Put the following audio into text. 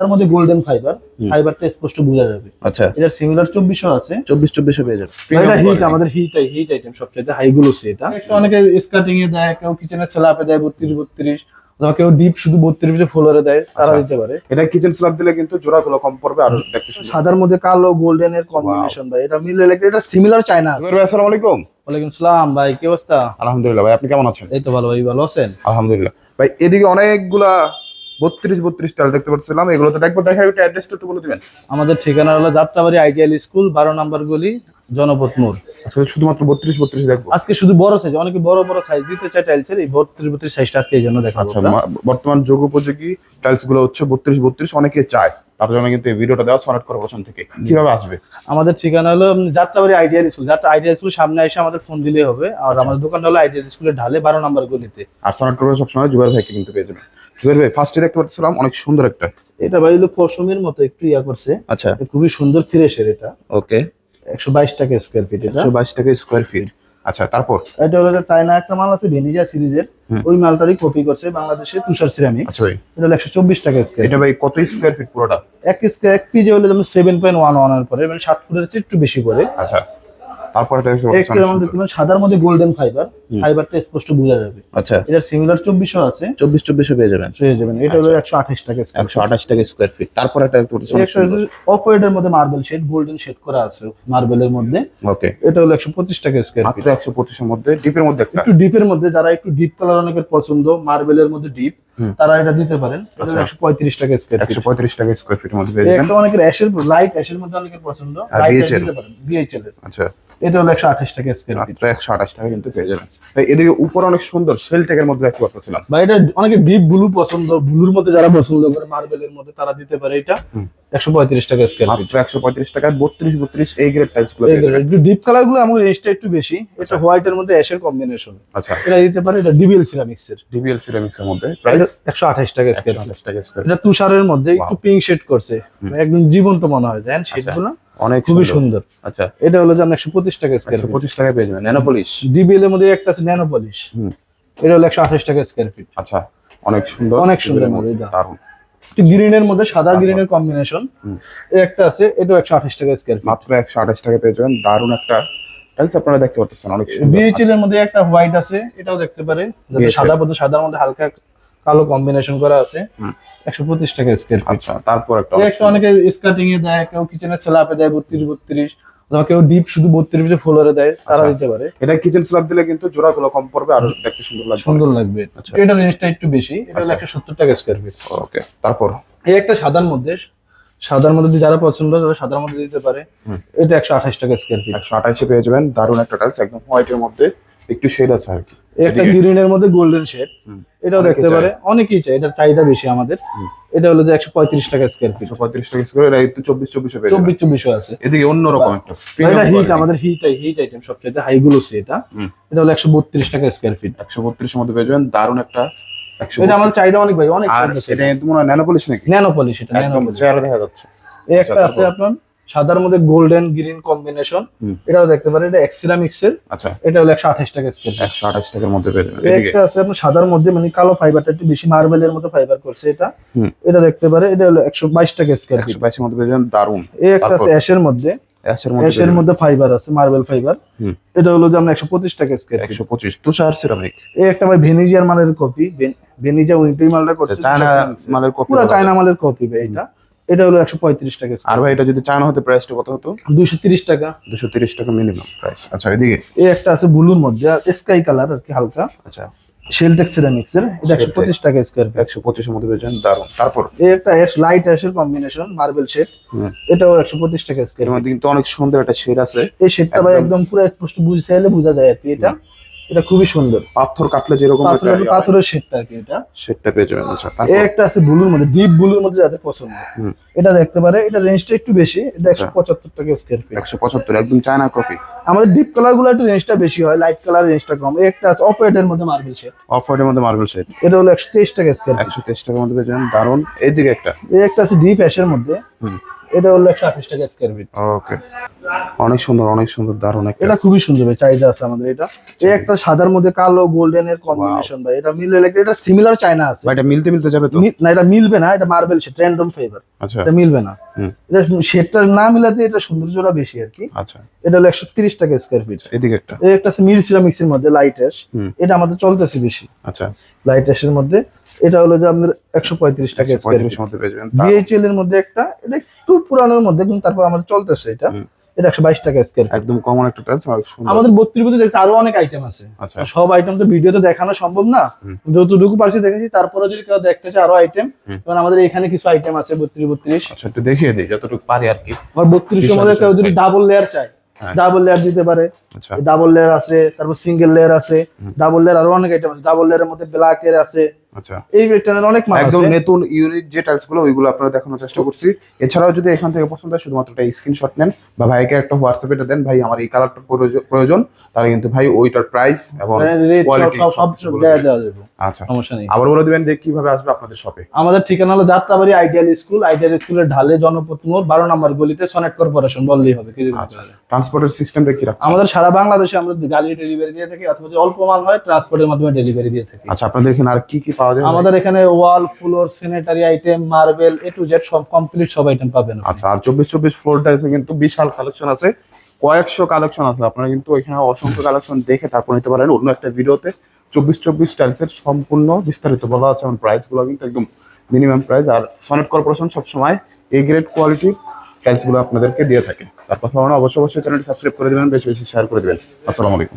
তার মধ্যে golden fibre ফাইবারটা স্পষ্ট বোঝা যাবে। আচ্ছা। এটা সিমিলার চব্বিশশো আছে। চব্বিশ চব্বিশে পেয়ে যাবে। এটা হিট আমাদের হিট হিট আইটেম সবচেয়ে হাই গ্লোসি এটা। অনেকে স্কার্টিং এ দেয় কেউ স্ল্যাপে দেয় বত্রিশ বত্রিশ অথবা কেউ ডিপ শুধু বত্রিশ ফ্লোরে দেয় তারা আচ্ছা। দিতে পারে। এটা কিচেন স্ল্যাব দিলে কিন্তু জোড়াগুলো কম পড়বে আর দেখতে সুন্দর। সাদার মধ্যে কালো গোল্ডেন এর কম্বিনেশন ভাই এটা মিলে লেগে এটা সিমিলার চায়না জুবের ভাই আসসালামু আলাইকুম। ওয়ালাইকুম সালাম ভাই কি অবস্থা? আলহামদুলিল্লাহ ভাই আপনি কেমন আছেন? এই তো ভালো ভাই ভালো আছেন? আলহামদুলিল্লাহ। ভাই এদিকে অনেকগুলা বত্রিশ বত্রিশ টাল দেখতে পাচ্ছিলাম। এগুলো তো দেখব, দেখার একটু অ্যাড্রেসটা একটু বলে দিবেন। আমাদের ঠিকানা হলো যাত্রাবাড়ি আইডিয়াল স্কুল, বারো নম্বর গলি জনপথ মোড়। আসলে শুধুমাত্র বত্রিশ বত্রিশ দেখব। আজকে শুধু বড় সাইজ অনেকে বড় বড় সাইজ দিতে চায় টাইলসের এই বত্রিশ বত্রিশ সাইজটা আজকে এই জন্য দেখাবো। আচ্ছা বর্তমান যোগ উপযোগী টাইলসগুলো হচ্ছে বত্রিশ বত্রিশ অনেকে চায়। তার জন্য কিন্তু এই ভিডিওটা দেওয়া সনেট কর্পোরেশন থেকে। কীভাবে আসবে? আমাদের ঠিকানা হলো Jatrabari ideal school Jatra ideal school সামনে এসে আমাদের ফোন দিলেই হবে। আর আমাদের দোকানটা হলো আইডিয়াল স্কুলের ঢালে বারো নম্বর গলিতে। আর সনেট কর্পোরেশন সবসময় জুবের ভাইকে কিন্তু পেয়ে যাবেন। জুবের ভাই ফার্স্টে দেখতে পাচ্ছিলাম অনেক সুন্দর একটা। এটা ভাই হলো পশমের মতো একটু ইয়া করছে। আচ্ছা। খুবই সুন্দর ফ্রেশের এটা। ওকে একশো বাইশ টাকা স্কোয়ার ফিট এটা একশো বাইশ টাকা স্কোয়ার ফিট আচ্ছা তারপর? এটা হলো চায়না একটা মাল আছে ভেনিজা সিরিজের ওই মালটারই কপি করছে বাংলাদেশে তুষার সিরামিক আচ্ছা ভাই। এটা হলো একশো চব্বিশ টাকা স্কয়ার এটা ভাই কত স্কোয়ার ফিট পুরোটা? এক স্কয়ার এক পিজে হলে যেমন সেভেন পয়েন্ট ওয়ান ওয়ানের পরে মানে সাত ফুটের চেয়ে একটু বেশি করে আচ্ছা। তারপর একটা সাদার মধ্যে গোল্ডেন ফাইবার হুম। ফাইবারটা স্পষ্ট বোঝা যাবে। আচ্ছা। এটা সিমিলার চব্বিশশো আছে। চব্বিশ চব্বিশে পেয়ে যাবেন। পেয়ে যাবেন। এটা হলো আঠাশ টাকা square একশো আঠাশ টাকা স্কোয়ার ফিট তারপর একটা অফ হোয়াইটের মধ্যে মার্বেল শেড গোল্ডেন শেড করা আছে মার্বেলের মধ্যে। ওকে এটা হলো একশো পঁচিশ টাকা স্কোয়ার মাত্র মধ্যে ডিপের মধ্যে একটা। একটু ডিপের মধ্যে যারা একটু ডিপ কালার অনেকের পছন্দ মার্বেলের মধ্যে ডিপ। তারা এটা দিতে পারেন। আচ্ছা। একশো পঁয়ত্রিশ টাকা স্কোয়ার একশো পঁয়ত্রিশ টাকা স্কোয়ার ফিট মধ্যে পেয়ে যাবেন একটা অনেকের অ্যাশের লাইট অ্যাশের মধ্যে অনেকের পছন্দ। আর লাইট দিতে পারেন বিএইচএল এর। আচ্ছা। এটা হলো একশো আঠাশ টাকা স্কোয়ার একশো আঠাশ টাকা কিন্তু পেয়ে যাবেন। এদিকে উপর অনেক সুন্দর সেল মধ্যে দেখতে পাচ্ছিলাম বা এটা অনেকে ডিপ ব্লু পছন্দ ব্লুর মধ্যে যারা পছন্দ করে মার্বেলের মধ্যে তারা দিতে পারে এটা। হুম। একশো পঁয়ত্রিশ টাকা স্কোয়ার মাত্র একশো পঁয়ত্রিশ টাকা বত্রিশ বত্রিশ এই গ্রেড টাইলসগুলো একটু ডিপ কালারগুলো আমার রেঞ্জটা একটু বেশি। এটা হোয়াইটের মধ্যে অ্যাশের কম্বিনেশন আচ্ছা। এটা দিতে পারে এটা ডিবিএল সিরামিক্স এর। ডিবিএল মধ্যে। প্রাইস টাকা টাকা স্কোয়ার এটা তুষারের মধ্যে একটু পিঙ্ক শেড করছে। একদম জীবন্ত মনে হয় দেখেন শেডগুলো অনেক খুবই সুন্দর। আচ্ছা। এটা হলো যে একশো পঁচিশ টাকা স্কোয়ার একশো পঁচিশ টাকা পেয়ে যাবেন। ন্যানোপলিশ ডিবিএল এর মধ্যে একটা আছে ন্যানো পলিশ এটা হলো একশো আঠাশ টাকা স্কোয়ার ফিট আচ্ছা। অনেক সুন্দর। অনেক সুন্দর। দারুণ। একটু গ্রিনের মধ্যে সাদা? গ্রিনের কম্বিনেশন। একটা আছে এটাও একশো আঠাশ টাকা স্কোয়ার মাত্র একশো আঠাশ টাকা পেয়ে যাবেন। দারুণ একটা টাইলস আপনারা দেখতে পাচ্ছেন অনেক সুন্দর। বিএইচএল এর মধ্যে একটা হোয়াইট আছে এটাও দেখতে পারে সাদা সাদার মধ্যে হালকা কালো কম্বিনেশন করা আছে। একশো পঁচিশ টাকা স্কোয়ার আচ্ছা তারপর একটা অনেকে স্কার্টিং এ দেয় কেউ কিচেনের স্ল্যাপে দেয় বত্রিশ বত্রিশ। অথবা কেউ ডিপ শুধু বত্রিশ ফ্লোরে দেয় তারা আচ্ছা। দিতে পারে এটা কিচেন স্ল্যাব দিলে কিন্তু জোড়াগুলো কম পড়বে আর দেখতে সুন্দর লাগবে সুন্দর লাগবে আচ্ছা। এটা রেঞ্জটা একটু বেশি এটা হলো আচ্ছা। একশো সত্তর টাকা স্কোয়ার ফিট ওকে তারপর এই একটা সাদার মধ্যে সাদার মধ্যে যারা পছন্দ তারা সাদার মধ্যে দিতে পারে এটা একশো আঠাশ টাকা স্কোয়ার ফিট একশো আঠাশে পেয়ে যাবেন দারুণ একটা টাইলস একদম হোয়াইটের মধ্যে একটু শেড আছে আর কি একটা? গ্রিনের মধ্যে গোল্ডেন শেড। এটাও দেখতে পারে অনেকেই চাই এটার চাহিদা বেশি আমাদের। এটা হলো যে একশো পঁয়ত্রিশ টাকা স্কোয়ার ফিট পঁয়ত্রিশ টাকা স্কোয়ার এটা চব্বিশ চব্বিশে চব্বিশ চব্বিশও আছে। এদিকে অন্যরকম একটা এটা হিট আমাদের হিট হিট আইটেম সবচেয়ে হাই গ্লোসি এটা। এটা হলো একশো বত্রিশ টাকা স্কোয়ার ফিট একশো বত্রিশের মধ্যে পেয়ে যাবেন দারুণ একটা একশো এটা আমাদের চাহিদা অনেক ভাই অনেক আর এটা মনে হয় ন্যানোপলিশ নাকি? ন্যানো পলিশ এটা ন্যানো পলিশ দেখা যাচ্ছে। এই একটা আচ্ছা, আছে আপনার সাদার মধ্যে গোল্ডেন গ্রিন কম্বিনেশন। এটাও দেখতে পারেন এটা এক্সিরামিক্স এর আচ্ছা। এটা হলো একশো আঠাশ টাকা স্কোয়ার ফিট একশো আঠাশ টাকার মধ্যে পেয়ে যাবেন। একটা আছে আপনার সাদার মধ্যে মানে কালো ফাইবারটা একটু বেশি মার্বেলের মতো ফাইবার করছে এটা। এটা দেখতে পারে এটা হলো একশো বাইশ টাকা স্কোয়ার ফিট একশো বাইশের মধ্যে পেয়ে যাবেন দারুণ। এই একটা আছে অ্যাশের মধ্যে। অ্যাশের মধ্যে অ্যাশের মধ্যে ফাইবার আছে মার্বেল ফাইবার। এটা হলো যে আমরা একশো পঁচিশ টাকা স্কোয়ার ফিট একশো পঁচিশ তুষার সিরামিক এই একটা ভাই ভেনিজিয়ার মালের কপি ভেনিজিয়া উইন্টারি মালটা করছে চায়না মালের কপি পুরো চায়না মালের কপি ভাই এটা। এটা হলো একশো পঁয়ত্রিশ টাকা আর ভাই এটা যদি চায়না হতে প্রাইসটা কত হতো? দুইশো তিরিশ টাকা। দুশো তিরিশ টাকা মিনিমাম প্রাইস আচ্ছা এদিকে? এই একটা আছে ব্লুর মধ্যে স্কাই কালার আর কি হালকা। আচ্ছা। শেলটেক সিরামিক্স এর এটা একশো। পঁচিশ টাকা স্কোয়ার একশো পঁচিশের মধ্যে যাবেন দারুণ। তারপর? এই একটা অ্যাশ লাইট অ্যাশের কম্বিনেশন মার্বেল শেড এটাও একশো পঁচিশ টাকা স্কোয়ার এর মধ্যে কিন্তু অনেক সুন্দর একটা শেড আছে। এই শেডটা ভাই একদম। একদম পুরো স্পষ্ট বুঝতে চাইলে বোঝা যায় আর কি এটা। এটা খুবই সুন্দর। পাথর কাটলে যেরকম পাথরের পাথরের শেডটা আর কি এটা। শেডটা পেয়ে যাবেন আচ্ছা তারপর? একটা আছে ব্লুর মধ্যে ডিপ ব্লুর মধ্যে যাদের পছন্দ। এটা দেখতে পারে এটা রেঞ্জটা একটু বেশি এটা একশো আচ্ছা। পঁচাত্তর টাকা স্কোয়ার ফিট একশো পঁচাত্তর একদম চায়না কপি আমাদের ডিপ কালারগুলো একটু রেঞ্জটা বেশি হয় লাইট কালার রেঞ্জটা কম। একটা আছে অফ হোয়াইট এর মধ্যে মার্বেল শেড অফ হোয়াইটের মধ্যে মার্বেল শেড এটা হলো একশো তেইশ টাকা স্কোয়ার ফিট একশো তেইশ টাকার মধ্যে পেয়ে যাবেন দারুণ। এইদিকে একটা। এই একটা আছে ডিপ অ্যাশের মধ্যে। হুম। এটা হলো একশো আঠাশ টাকা স্কোয়ার ফিট ওকে অনেক সুন্দর অনেক সুন্দর দারুণ এটা খুবই সুন্দর ভাই চাহিদা আছে আমাদের এটা। এই একটা সাদার মধ্যে কালো গোল্ডেন এর কম্বিনেশন ভাই এটা মিলে লেগে এটা সিমিলার চায়না আছে। এটা মিলতে মিলতে যাবে তো? না এটা মিলবে না এটা মার্বেল শেড র্যান্ডম ফেভার আচ্ছা। এটা মিলবে না। এটা শেডটা না মিলাতে এটা সৌন্দর্যটা বেশি আর কি। আচ্ছা। এটা হলো একশো তিরিশ টাকা স্কোয়ার ফিট এদিকে একটা। এই একটা মিল সিরামিক্সের মধ্যে লাইট অ্যাশ হুম। এটা আমাদের চলতেছে বেশি। আচ্ছা। লাইট অ্যাশের মধ্যে। এটা হলো যে আপনার একশো পঁয়ত্রিশ টাকা স্কোয়ার ফিট বিএইচএল এর মধ্যে একটা এটা একটু পুরানোর মধ্যে কিন্তু তারপর আমাদের চলতেছে এটা। এটা একশো বাইশ টাকা স্কোয়ার একদম কমন একটা টাইলস আমাদের বত্রিশ বত্রিশ দেখতে আরও অনেক আইটেম আছে। আচ্ছা। সব আইটেম তো ভিডিওতে দেখানো সম্ভব না। যতটুকু পারছি দেখেছি তারপরে যদি কেউ দেখতে চায় আরও আইটেম কারণ আমাদের এখানে কিছু আইটেম আছে বত্রিশ বত্রিশ। আচ্ছা একটু দেখিয়ে দিই যতটুকু পারি আর কি। আবার বত্রিশের মধ্যে কেউ যদি ডাবল লেয়ার চায় হ্যাঁ। ডাবল লেয়ার দিতে পারে। আচ্ছা। ডাবল লেয়ার আছে তারপর সিঙ্গেল লেয়ার আছে ডাবল লেয়ার আরও অনেক আইটেম আছে। ডাবল লেয়ারের মধ্যে ব্ল্যাক এর আছে আচ্ছা। এই অনেক মাল একদম নতুন যে টাইলসগুলো ওইগুলো আপনারা দেখানোর চেষ্টা করছি। এছাড়াও যদি এখান থেকে পছন্দ হয় শুধুমাত্র একটা স্ক্রিনশট নেন বা ভাইকে একটা হোয়াটসঅ্যাপে দেন ভাই আমার এই প্রয়োজন তাহলে কিন্তু ভাই ওইটার প্রাইস এবং রেট সব সব দেওয়া যাবে। আচ্ছা। সমস্যা নেই। আবার বলে দিবেন যে কীভাবে আসবে আপনাদের শপে আমাদের ঠিকানা হলো যাত্রাবাড়ি আইডিয়াল স্কুল আইডিয়াল স্কুলের ঢালে জনপথ মোড় বারো নম্বর গলিতে সনেট কর্পোরেশন বললেই হবে বলতে আচ্ছা। ট্রান্সপোর্টের সিস্টেমটা কি আমাদের সারা বাংলাদেশে আমরা গাড়ি ডেলিভারি দিয়ে থাকি অথবা অল্প মাল হয় ট্রান্সপোর্টের মাধ্যমে ডেলিভারি দিয়ে থাকি। আচ্ছা আপনাদের এখানে আর কি কি পাওয়া যায় আমাদের এখানে wall floor sanitary item marble A to Z সব কমপ্লিট সব আইটেম পাবেন আচ্ছা আর চব্বিশ চব্বিশ ফ্লোর টাইলসে কিন্তু বিশাল কালেকশন আছে। কয়েকশো কালেকশন আছে আপনারা কিন্তু এখানে অসংখ্য কালেকশন দেখে তারপর নিতে পারেন অন্য একটা ভিডিওতে চব্বিশ চব্বিশ টাইলসের সম্পূর্ণ বিস্তারিত বলা আছে এবং প্রাইসগুলো কিন্তু একদম মিনিমাম প্রাইস আর সনেট কর্পোরেশন সবসময় এই গ্রেড কোয়ালিটির টাইলসগুলো আপনাদেরকে দিয়ে থাকে। তার কথা অবশ্যই অবশ্যই চ্যানেলটি সাবস্ক্রাইব করে দেবেন বেশি বেশি শেয়ার করে দেবেন। আসসালামু আলাইকুম।